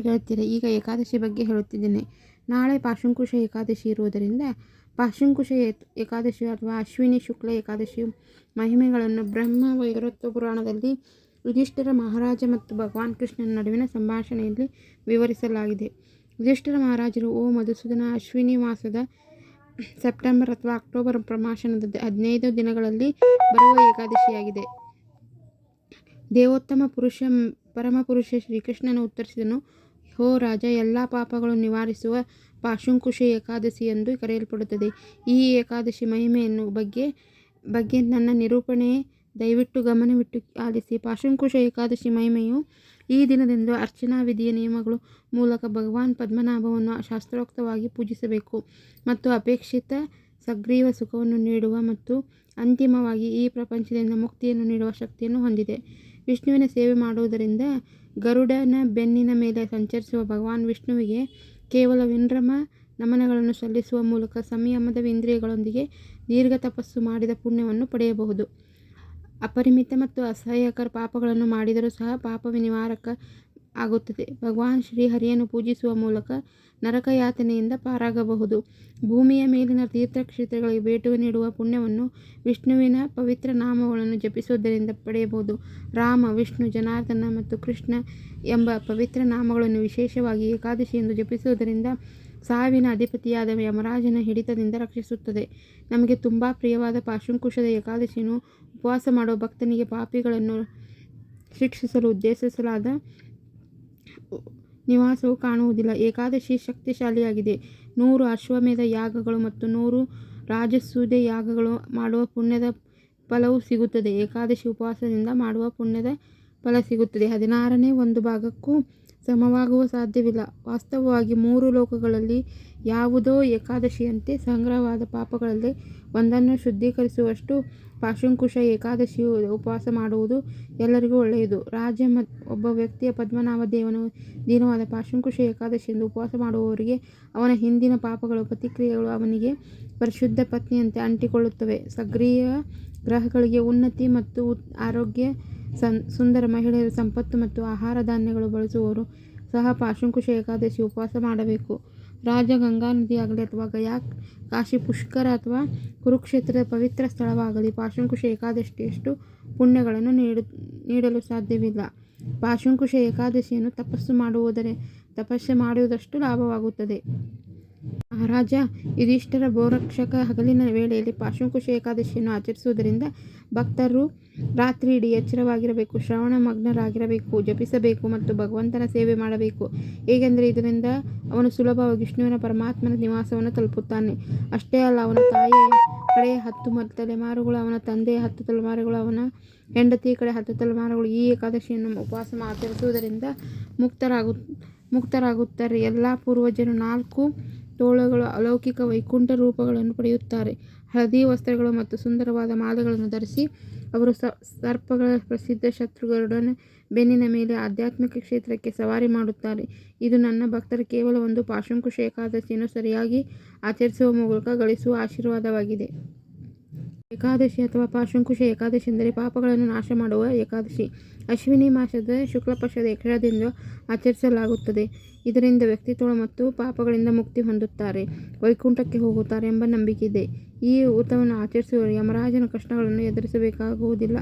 ಗೆಳತಿಯರೆ ಈಗ ಏಕಾದಶಿ ಬಗ್ಗೆ ಹೇಳುತ್ತಿದ್ದೇನೆ. ನಾಳೆ ಪಾಶುಂಕುಶ ಏಕಾದಶಿ ಇರುವುದರಿಂದ ಪಾಶುಂಕುಶ ಏಕಾದಶಿ ಅಥವಾ ಅಶ್ವಿನಿ ಶುಕ್ಲ ಏಕಾದಶಿ ಮಹಿಮೆಗಳನ್ನು ಬ್ರಹ್ಮ ವೈರತ್ವ ಪುರಾಣದಲ್ಲಿ ಯುಧಿಷ್ಠಿರ ಮಹಾರಾಜ ಮತ್ತು ಭಗವಾನ್ ಕೃಷ್ಣನ ನಡುವಿನ ಸಂಭಾಷಣೆಯಲ್ಲಿ ವಿವರಿಸಲಾಗಿದೆ. ಯುಧಿಷ್ಠಿರ ಮಹಾರಾಜರು, ಓ ಮಧುಸೂದನ, ಅಶ್ವಿನಿ ಮಾಸದ ಸೆಪ್ಟೆಂಬರ್ ಅಥವಾ ಅಕ್ಟೋಬರ್ ಪ್ರಮಾಶನದ ಹದಿನೈದು ದಿನಗಳಲ್ಲಿ ಬರುವ ಏಕಾದಶಿಯಾಗಿದೆ. ದೇವೋತ್ತಮ ಪುರುಷ ಪರಮಪುರುಷ ಶ್ರೀಕೃಷ್ಣನು ಉತ್ತರಿಸಿದನು ಹೋ ರಾಜ, ಎಲ್ಲ ಪಾಪಗಳು ನಿವಾರಿಸುವ ಪಾಶುಂಕುಶ ಏಕಾದಶಿ ಎಂದು ಕರೆಯಲ್ಪಡುತ್ತದೆ. ಈ ಏಕಾದಶಿ ಮಹಿಮೆಯನ್ನು ಬಗ್ಗೆ ಬಗ್ಗೆ ನನ್ನ ನಿರೂಪಣೆ ದಯವಿಟ್ಟು ಗಮನವಿಟ್ಟು ಆಲಿಸಿ. ಪಾಶುಂಕುಶ ಏಕಾದಶಿ ಮಹಿಮೆಯು ಈ ದಿನದಂದು ಅರ್ಚನಾ ವಿಧಿಯ ನಿಯಮಗಳು ಮೂಲಕ ಭಗವಾನ್ ಪದ್ಮನಾಭವನ್ನು ಶಾಸ್ತ್ರೋಕ್ತವಾಗಿ ಪೂಜಿಸಬೇಕು ಮತ್ತು ಅಪೇಕ್ಷಿತ ಸಗ್ರೀವ ಸುಖವನ್ನು ನೀಡುವ ಮತ್ತು ಅಂತಿಮವಾಗಿ ಈ ಪ್ರಪಂಚದಿಂದ ಮುಕ್ತಿಯನ್ನು ನೀಡುವ ಶಕ್ತಿಯನ್ನು ಹೊಂದಿದೆ. ವಿಷ್ಣುವಿನ ಸೇವೆ ಮಾಡುವುದರಿಂದ ಗರುಡನ ಬೆನ್ನಿನ ಮೇಲೆ ಸಂಚರಿಸುವ ಭಗವಾನ್ ವಿಷ್ಣುವಿಗೆ ಕೇವಲ ವಿನ್ರಮ ನಮನಗಳನ್ನು ಸಲ್ಲಿಸುವ ಮೂಲಕ ಸಂಯಮದ ಇಂದ್ರಿಯಗಳೊಂದಿಗೆ ದೀರ್ಘ ತಪಸ್ಸು ಮಾಡಿದ ಪುಣ್ಯವನ್ನು ಪಡೆಯಬಹುದು. ಅಪರಿಮಿತ ಮತ್ತು ಅಸಹ್ಯಕರ ಪಾಪಗಳನ್ನು ಮಾಡಿದರೂ ಸಹ ಪಾಪ ನಿವಾರಕ ಆಗುತ್ತದೆ. ಭಗವಾನ್ ಶ್ರೀಹರಿಯನ್ನು ಪೂಜಿಸುವ ಮೂಲಕ ನರಕಯಾತನೆಯಿಂದ ಪಾರಾಗಬಹುದು. ಭೂಮಿಯ ಮೇಲಿನ ತೀರ್ಥಕ್ಷೇತ್ರಗಳಿಗೆ ಭೇಟಿ ನೀಡುವ ಪುಣ್ಯವನ್ನು ವಿಷ್ಣುವಿನ ಪವಿತ್ರ ನಾಮಗಳನ್ನು ಜಪಿಸುವುದರಿಂದ ಪಡೆಯಬಹುದು. ರಾಮ, ವಿಷ್ಣು, ಜನಾರ್ದನ ಮತ್ತು ಕೃಷ್ಣ ಎಂಬ ಪವಿತ್ರ ನಾಮಗಳನ್ನು ವಿಶೇಷವಾಗಿ ಏಕಾದಶಿ ಎಂದು ಜಪಿಸುವುದರಿಂದ ಸಾವಿನ ಅಧಿಪತಿಯಾದ ಯಮರಾಜನ ಹಿಡಿತದಿಂದ ರಕ್ಷಿಸುತ್ತದೆ. ನಮಗೆ ತುಂಬ ಪ್ರಿಯವಾದ ಪಾಶುಂಕುಶದ ಏಕಾದಶಿಯನ್ನು ಉಪವಾಸ ಮಾಡುವ ಭಕ್ತನಿಗೆ ಪಾಪಿಗಳನ್ನು ಶಿಕ್ಷಿಸಲು ಉದ್ದೇಶಿಸಲಾದ ನಿವಾಸವು ಕಾಣುವುದಿಲ್ಲ. ಏಕಾದಶಿ ಶಕ್ತಿಶಾಲಿಯಾಗಿದೆ. ನೂರು ಅಶ್ವಮೇಧ ಯಾಗಗಳು ಮತ್ತು ನೂರು ರಾಜಸೂದೆ ಯಾಗಗಳು ಮಾಡುವ ಪುಣ್ಯದ ಫಲವು ಸಿಗುತ್ತದೆ. ಏಕಾದಶಿ ಉಪವಾಸದಿಂದ ಮಾಡುವ ಪುಣ್ಯದ ಫಲ ಸಿಗುತ್ತದೆ. ಹದಿನಾರನೇ ಒಂದು ಭಾಗಕ್ಕೂ ಸಮವಾಗುವ ಸಾಧ್ಯವಿಲ್ಲ. ವಾಸ್ತವವಾಗಿ ಮೂರು ಲೋಕಗಳಲ್ಲಿ ಯಾವುದೋ ಏಕಾದಶಿಯಂತೆ ಸಂಗ್ರಹವಾದ ಪಾಪಗಳಲ್ಲಿ ಒಂದನ್ನು ಶುದ್ಧೀಕರಿಸುವಷ್ಟು ಪಾಶುಂಕುಶ ಏಕಾದಶಿಯು ಉಪವಾಸ ಮಾಡುವುದು ಎಲ್ಲರಿಗೂ ಒಳ್ಳೆಯದು. ರಾಜ ಒಬ್ಬ ವ್ಯಕ್ತಿಯ ಪದ್ಮನಾಭ ದೇವನು ದೀನವಾದ ಪಾಶುಂಕುಶ ಏಕಾದಶಿಯಿಂದ ಉಪವಾಸ ಮಾಡುವವರಿಗೆ ಅವನ ಹಿಂದಿನ ಪಾಪಗಳು, ಪ್ರತಿಕ್ರಿಯೆಗಳು ಅವನಿಗೆ ಪರಿಶುದ್ಧ ಪತ್ನಿಯಂತೆ ಅಂಟಿಕೊಳ್ಳುತ್ತವೆ. ಸಕ್ರಿಯ ಗ್ರಹಗಳಿಗೆ ಉನ್ನತಿ ಮತ್ತು ಆರೋಗ್ಯ ಸನ್, ಸುಂದರ ಮಹಿಳೆಯರು ಸಂಪತ್ತು ಮತ್ತು ಆಹಾರ ಧಾನ್ಯಗಳು ಬಳಸುವವರು ಸಹ ಪಾಶುಂಕುಶ ಏಕಾದಶಿ ಉಪವಾಸ ಮಾಡಬೇಕು. ರಾಜ ಗಂಗಾ ನದಿಯಾಗಲಿ ಅಥವಾ ಗಯಾ ಕಾಶಿ ಪುಷ್ಕರ ಅಥವಾ ಕುರುಕ್ಷೇತ್ರದ ಪವಿತ್ರ ಸ್ಥಳವಾಗಲಿ ಪಾಶುಂಕುಶ ಏಕಾದಶಿಯಷ್ಟು ಪುಣ್ಯಗಳನ್ನು ನೀಡು, ನೀಡಲು ಸಾಧ್ಯವಿಲ್ಲ. ಪಾಶುಂಕುಶ ಏಕಾದಶಿಯನ್ನು ತಪಸ್ಸು ಮಾಡುವುದರ ತಪಸ್ಸು ಮಾಡುವುದಷ್ಟು ಲಾಭವಾಗುತ್ತದೆ. ಮಹಾರಾಜ, ಯುಧಿಷ್ಠರ ಗೋರಕ್ಷಕ ಹಗಲಿನ ವೇಳೆಯಲ್ಲಿ ಪಾಶುಂಕುಶ ಏಕಾದಶಿಯನ್ನು ಆಚರಿಸುವುದರಿಂದ ಭಕ್ತರು ರಾತ್ರಿ ಇಡೀ ಎಚ್ಚರವಾಗಿರಬೇಕು, ಶ್ರವಣ ಮಗ್ನರಾಗಿರಬೇಕು, ಜಪಿಸಬೇಕು ಮತ್ತು ಭಗವಂತನ ಸೇವೆ ಮಾಡಬೇಕು. ಹೇಗೆಂದರೆ ಇದರಿಂದ ಅವನು ಸುಲಭವಾಗಿ ವಿಷ್ಣುವಿನ ಪರಮಾತ್ಮನ ನಿವಾಸವನ್ನು ತಲುಪುತ್ತಾನೆ. ಅಷ್ಟೇ ಅಲ್ಲ, ಅವನ ತಾಯಿ ಕಡೆ ಹತ್ತು ತಲೆಮಾರುಗಳು, ಅವನ ತಂದೆಯ ಹತ್ತು ತಲೆಮಾರುಗಳು, ಅವನ ಹೆಂಡತಿ ಕಡೆ ಹತ್ತು ತಲೆಮಾರುಗಳು ಈ ಏಕಾದಶಿಯನ್ನು ಉಪವಾಸ ಆಚರಿಸುವುದರಿಂದ ಮುಕ್ತರಾಗು ಮುಕ್ತರಾಗುತ್ತಾರೆ. ಎಲ್ಲ ಪೂರ್ವಜರು ನಾಲ್ಕು ತೋಳುಗಳು ಅಲೌಕಿಕ ವೈಕುಂಠ ರೂಪಗಳನ್ನು ಪಡೆಯುತ್ತಾರೆ. ಹಳದಿ ವಸ್ತ್ರಗಳು ಮತ್ತು ಸುಂದರವಾದ ಮಾಲೆಗಳನ್ನು ಧರಿಸಿ ಅವರು ಸರ್ಪಗಳ ಪ್ರಸಿದ್ಧ ಶತ್ರುಗಳೊಡನೆ ಬೆನ್ನಿನ ಮೇಲೆ ಆಧ್ಯಾತ್ಮಿಕ ಕ್ಷೇತ್ರಕ್ಕೆ ಸವಾರಿ ಮಾಡುತ್ತಾರೆ. ಇದು ನನ್ನ ಭಕ್ತರ ಕೇವಲ ಒಂದು ಪಾಶಂಕುಶ ಏಕಾದಶಿಯನ್ನು ಸರಿಯಾಗಿ ಆಚರಿಸುವ ಮೂಲಕ ಗಳಿಸುವ ಆಶೀರ್ವಾದವಾಗಿದೆ. ಏಕಾದಶಿ ಅಥವಾ ಪಾಶಂಕುಶ ಏಕಾದಶಿ ಎಂದರೆ ಪಾಪಗಳನ್ನು ನಾಶ ಮಾಡುವ ಏಕಾದಶಿ. ಅಶ್ವಿನಿ ಮಾಸದ ಶುಕ್ಲಪಕ್ಷದ ಯಕ್ಷದಿಂದ ಆಚರಿಸಲಾಗುತ್ತದೆ. ಇದರಿಂದ ವ್ಯಕ್ತಿತ್ವ ಮತ್ತು ಪಾಪಗಳಿಂದ ಮುಕ್ತಿ ಹೊಂದುತ್ತಾರೆ. ವೈಕುಂಠಕ್ಕೆ ಹೋಗುತ್ತಾರೆ ಎಂಬ ನಂಬಿಕೆ ಇದೆ. ಈ ಊತವನ್ನು ಆಚರಿಸುವ ಯಮರಾಜನ ಕಷ್ಟಗಳನ್ನು ಎದುರಿಸಬೇಕಾಗುವುದಿಲ್ಲ.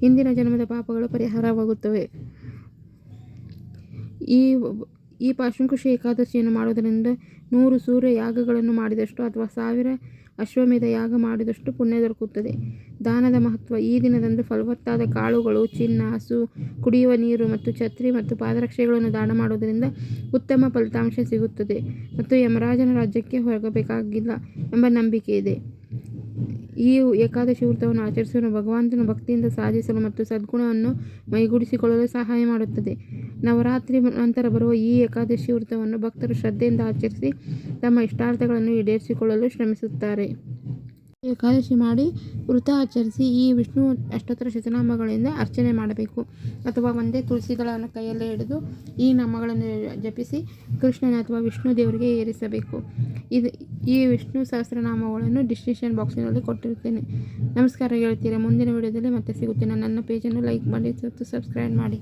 ಹಿಂದಿನ ಜನ್ಮದ ಪಾಪಗಳು ಪರಿಹಾರವಾಗುತ್ತವೆ. ಈ ಈ ಪಾಶಂಕುಶ ಏಕಾದಶಿಯನ್ನು ಮಾಡುವುದರಿಂದ ನೂರು ಸೂರ್ಯ ಯಾಗಗಳನ್ನು ಮಾಡಿದಷ್ಟು ಅಥವಾ ಸಾವಿರ ಅಶ್ವಮೇಧ ಯಾಗ ಮಾಡಿದಷ್ಟು ಪುಣ್ಯ ದೊರಕುತ್ತದೆ. ದಾನದ ಮಹತ್ವ ಈ ದಿನದಂದು ಫಲವತ್ತಾದ ಕಾಳುಗಳು, ಚಿನ್ನ, ಹಸು, ಕುಡಿಯುವ ನೀರು ಮತ್ತು ಛತ್ರಿ ಮತ್ತು ಪಾದರಕ್ಷೆಗಳನ್ನು ದಾನ ಮಾಡುವುದರಿಂದ ಉತ್ತಮ ಫಲಿತಾಂಶ ಸಿಗುತ್ತದೆ ಮತ್ತು ಯಮರಾಜನ ರಾಜ್ಯಕ್ಕೆ ಹೊರಗಬೇಕಾಗಿಲ್ಲ ಎಂಬ ನಂಬಿಕೆ ಇದೆ. ಈ ಏಕಾದಶಿ ವ್ರತವನ್ನು ಆಚರಿಸಲು ಭಗವಂತನ ಭಕ್ತಿಯಿಂದ ಸಾಧಿಸಲು ಮತ್ತು ಸದ್ಗುಣವನ್ನು ಮೈಗೂಡಿಸಿಕೊಳ್ಳಲು ಸಹಾಯ ಮಾಡುತ್ತದೆ. ನವರಾತ್ರಿ ನಂತರ ಬರುವ ಈ ಏಕಾದಶಿ ವ್ರತವನ್ನು ಭಕ್ತರು ಶ್ರದ್ಧೆಯಿಂದ ಆಚರಿಸಿ ತಮ್ಮ ಇಷ್ಟಾರ್ಥಗಳನ್ನು ಈಡೇರಿಸಿಕೊಳ್ಳಲು ಶ್ರಮಿಸುತ್ತಾರೆ. ಏಕಾದಶಿ ಮಾಡಿ ವೃತ ಆಚರಿಸಿ ಈ ವಿಷ್ಣು ಅಷ್ಟೋತ್ತರ ಶತನಾಮಗಳಿಂದ ಅರ್ಚನೆ ಮಾಡಬೇಕು. ಅಥವಾ ಒಂದೇ ತುಳಸಿ ದಳವನ್ನು ಕೈಯಲ್ಲೇ ಹಿಡಿದು ಈ ನಾಮಗಳನ್ನು ಜಪಿಸಿ ಕೃಷ್ಣನ ಅಥವಾ ವಿಷ್ಣು ದೇವರಿಗೆ ಏರಿಸಬೇಕು. ಇದು ಈ ವಿಷ್ಣು ಸಹಸ್ರನಾಮಗಳನ್ನು ಡಿಸ್ಕ್ರಿಪ್ಷನ್ ಬಾಕ್ಸಿನಲ್ಲಿ ಕೊಟ್ಟಿರುತ್ತೇನೆ. ನಮಸ್ಕಾರ ಹೇಳ್ತೀರಾ? ಮುಂದಿನ ವಿಡಿಯೋದಲ್ಲಿ ಮತ್ತೆ ಸಿಗುತ್ತೇನೆ ನನ್ನ ಪೇಜನ್ನು ಲೈಕ್ ಮಾಡಿ ಮತ್ತು ಸಬ್ಸ್ಕ್ರೈಬ್ ಮಾಡಿ.